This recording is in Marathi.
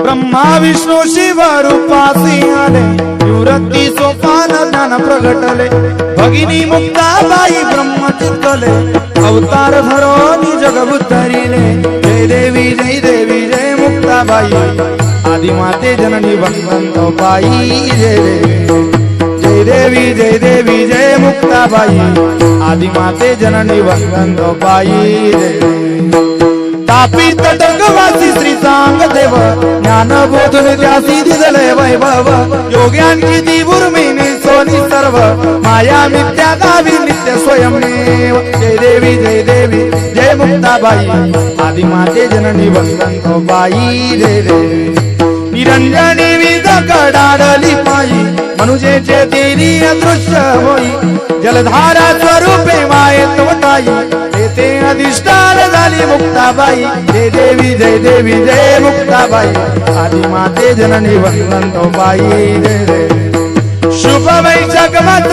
ब्रह्मा विष्णू शिव रूपासी आले निवृत्ती सोपान ज्ञान प्रगटले. भगिनी मुक्ताबाई ब्रह्म चित्तले अवतार धरोनी जग बुद्धरिले जय देवी जय देवी जय मुक्ताबाई. आदिमाते जननी भगवंत बाई जय देवी. जय देवी जय देवी जय मुक्ताबाई. आदिमाते जननी भगवंत बाई जय तापी तटंगवासी सांग देव ज्ञान बोधून त्यासी दिदले वैभव. योग्यांची ती उर्मिणी सोनी सर्व. माया मिथ्या गावी नित्य स्वयंमेव जय देवी जय देवी जय मुक्ताबाई. आदि माते जननी वसंत बाई जय देवी. निरंजनी विध कडाडली पायी मनुजेचे तेरी अदृश्य होई. जलधारा स्वरूपे माये वटाई अधिष्ठान झाली मुक्ताबाई. जय देवी जय देवी जय मुक्ताबाई. आदि माते जननी वंदन वसंतबाई जय शुभ वैशाख मात